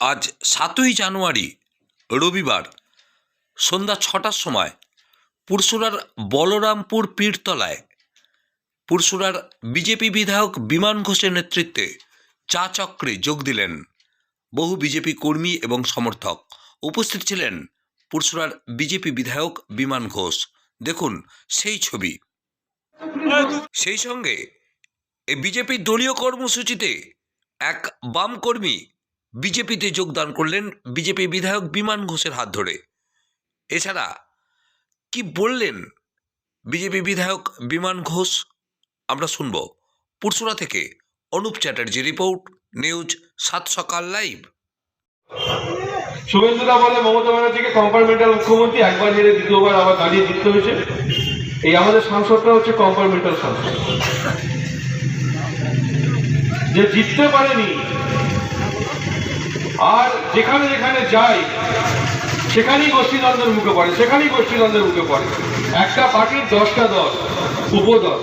আজ সাতই জানুয়ারি, রবিবার, সন্ধ্যা ছটার সময় পুরসুরার বলরামপুর পীরতলায় পুরসুরার বিজেপি বিধায়ক বিমান ঘোষের নেতৃত্বে চা চক্রে যোগ দিলেন বহু বিজেপি কর্মী এবং সমর্থক। উপস্থিত ছিলেন পুরসুরার বিজেপি বিধায়ক বিমান ঘোষ। দেখুন সেই ছবি। সেই সঙ্গে এই বিজেপির দলীয় কর্মসূচিতে এক বাম কর্মী বিজেপিতে যোগদান করলেন বিজেপি বিধায়ক বিমান ঘোষের হাত ধরে। এছাড়া কি বললেন বিজেপি বিধায়ক বিমান ঘোষ? আমরা শুনব পুরসুরা থেকে অনুপ চ্যাটার্জি রিপোর্ট, নিউজ সাত সকাল লাইভ। শুভেন্দুরা বলে মমতা ব্যানার্জিকে কম্পার্টমেন্টাল মুখ্যমন্ত্রী একবার হেরে দ্বিতীয়বার আবার দাঁড়িয়ে জিততে হয়েছে। এই আমাদের সাংসদটা হচ্ছে কম্পার্টমেন্টাল সাংসদ। যে জিততে পারেনি আর যেখানে যেখানে যায় সেখানেই গোষ্ঠীদ্বন্দ্বের মুখে পড়ে, সেখানেই গোষ্ঠীদ্বন্দ্বের মুখে পড়ে। একটা পার্টির দশটা দল, উপদল।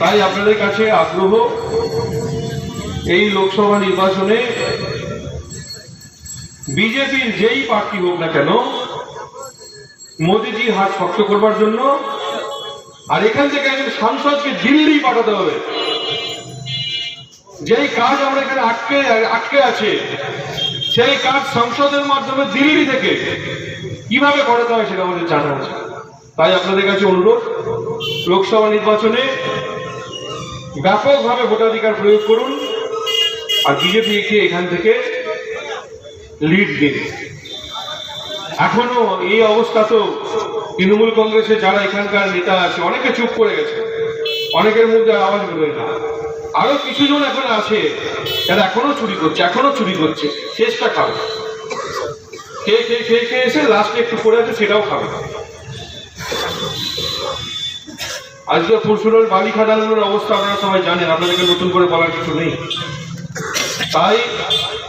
তাই আপনাদের কাছে আগ্রহ, এই লোকসভা নির্বাচনে বিজেপির যেই প্রার্থী হোক না কেন, মোদিজি হাত শক্ত করবার জন্য, আর এখান থেকে একজন সাংসদকে দিল্লি পাঠাতে হবে। যেই কাজ আমরা এখানে আটকে আটকে আছে, সেই কাজ সংসদের মাধ্যমে দিল্লি থেকে কীভাবে করাতে হয় সেটা আমাদের জানা আছে। তাই আপনাদের কাছে অনুরোধ, লোকসভা নির্বাচনে ব্যাপকভাবে ভোটাধিকার প্রয়োগ করুন আর বিজেপিকে এখান থেকে লিড দিন। এখনও এই অবস্থা তো তৃণমূল কংগ্রেসের যারা এখানকার নেতা আছে, অনেকে চুপ করে গেছে, অনেকের মধ্যে আওয়াজ বেরোয় না। আরও কিছু জন এখন আছে যারা এখনও চুরি করছে, এখনও চুরি করছে। শেষটা খাবে। খেয়ে খেয়ে খেয়ে খেয়ে এসে লাস্টে একটু পড়ে আছে সেটাও খাবে আজকে ফুরসুরের বালি খাদানের অবস্থা আপনারা সবাই জানেন, আপনাদেরকে নতুন করে বলার কিছু নেই। তাই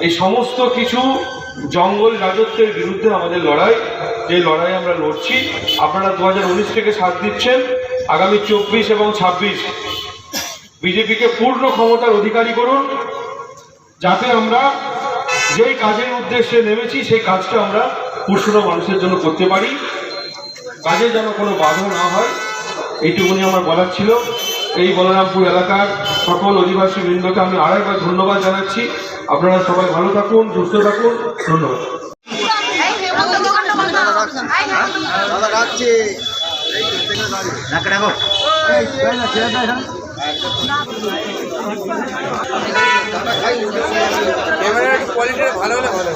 এই সমস্ত কিছু জঙ্গল রাজত্বের বিরুদ্ধে আমাদের লড়াই, যে লড়াই আমরা লড়ছি, আপনারা দু হাজার উনিশ থেকে সাথ দিচ্ছেন, আগামী চব্বিশ এবং ছাব্বিশ বিজেপিকে পূর্ণ ক্ষমতার অধিকারী করুন যাতে আমরা যেই কাজের উদ্দেশ্যে নেমেছি সেই কাজটা আমরা পুরসুরা মানুষের জন্য করতে পারি কাজে যেন কোনো বাধা না হয় এইটুকুনি আমার বলার ছিল এই বলরামপুর এলাকার সকল অধিবাসী বৃন্দকে আমি আরেকবার ধন্যবাদ জানাচ্ছি আপনারা সবাই ভালো থাকুন সুস্থ থাকুন ধন্যবাদ রাখছি ক্যামেরার কোয়ালিটি ভালো হলে ভালো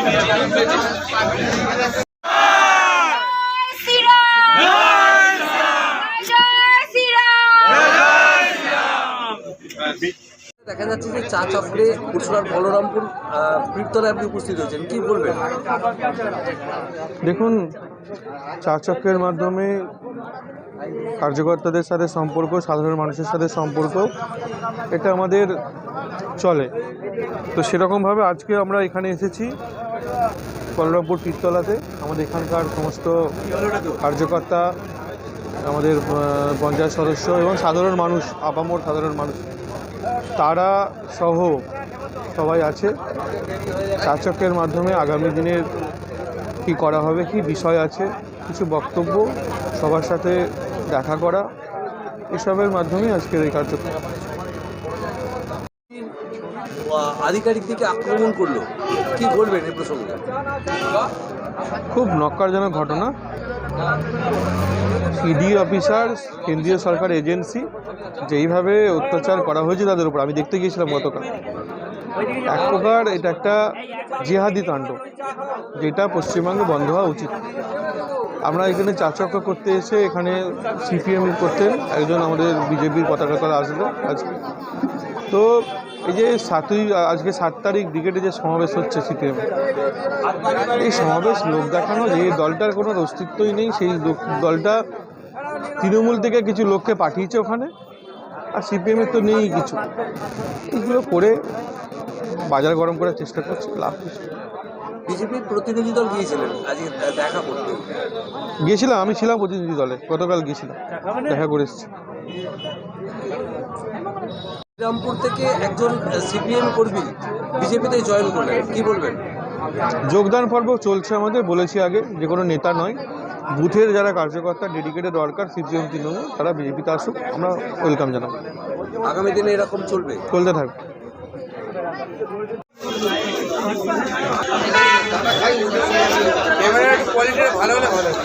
শ্রীরাম দেখা যাচ্ছে যে চা চক্রে বলরামপুর আহ, আপনি উপস্থিত হয়েছেন। কি বলবেন? দেখুন চা চক্রের মাধ্যমে কার্যকর্তাদের সাথে সম্পর্ক সাধারণ মানুষের সাথে সম্পর্ক এটা আমাদের চলে। তো সেরকমভাবে আজকে আমরা এখানে এসেছি বলরামপুর পীরতলাতে আমাদের এখানকার সমস্ত কার্যকর্তা আমাদের পঞ্চায়েত সদস্য এবং সাধারণ মানুষ আপামর সাধারণ মানুষ। তারা সহ সবাই আছে। চা চক্রের মাধ্যমে আগামী দিনের কি করা হবে কি বিষয় আছে কিছু বক্তব্য সবার সাথে দেখা করা এসবের মাধ্যমে আজকের এই কার্যক্রম। আধিকারিক দিকে আক্রমণ করল। কি বলবেন এই প্রসঙ্গে? খুব নক্কারজনক ঘটনা। ইডি অফিসার কেন্দ্রীয় সরকার এজেন্সি, যেইভাবে অত্যাচার করা হয়েছে তাদের উপর, আমি দেখতে গিয়েছিলাম গতকাল। এক প্রকার এটা একটা জিহাদি কাণ্ড যেটা পশ্চিমবঙ্গে বন্ধ হওয়া উচিত। আমরা এখানে চাচক্র করতে এসে এখানে সিপিএম করতেন, একজন আমাদের বিজেপির পতাকা তলা আসলো আজকে। তো এই যে সাতই, আজকে সাত তারিখ ব্রিগেডে যে সমাবেশ হচ্ছে সিপিএম, এই সমাবেশ লোক দেখানো, যে দলটার কোনো অস্তিত্বই নেই, সেই দলটা তৃণমূল থেকে কিছু লোককে পাঠিয়েছে ওখানে আর সিপিএমের তো নেই কিছু। এগুলো করে বাজার গরম করার চেষ্টা করছে লাভ কিছু বিজেপির প্রতিনিধি দল গিয়েছিলেন? আজকে দেখা করতে। গিয়েছিলাম আমি ছিলাম প্রতিনিধি দলে গতকাল গিয়েছিলাম দেখা করে এসেছি। শ্রীরামপুর থেকে একজন সিপিএম কর্মী বিজেপিতে জয়েন করলেন কি বলবেন? যোগদান পর্ব চলছে আমাদের বলেছি আগে যে কোনো নেতা নয়। বুথের যারা কার্যকর্তা ডেডিকেটেড ওয়ার্কার সিপিএম তৃণমূল তারা বিজেপিতে আসুক আমরা ওয়েলকাম জানাব। আগামী দিনে এরকম চলবে? চলতে থাকবে ভালো হলে ভালো হতো।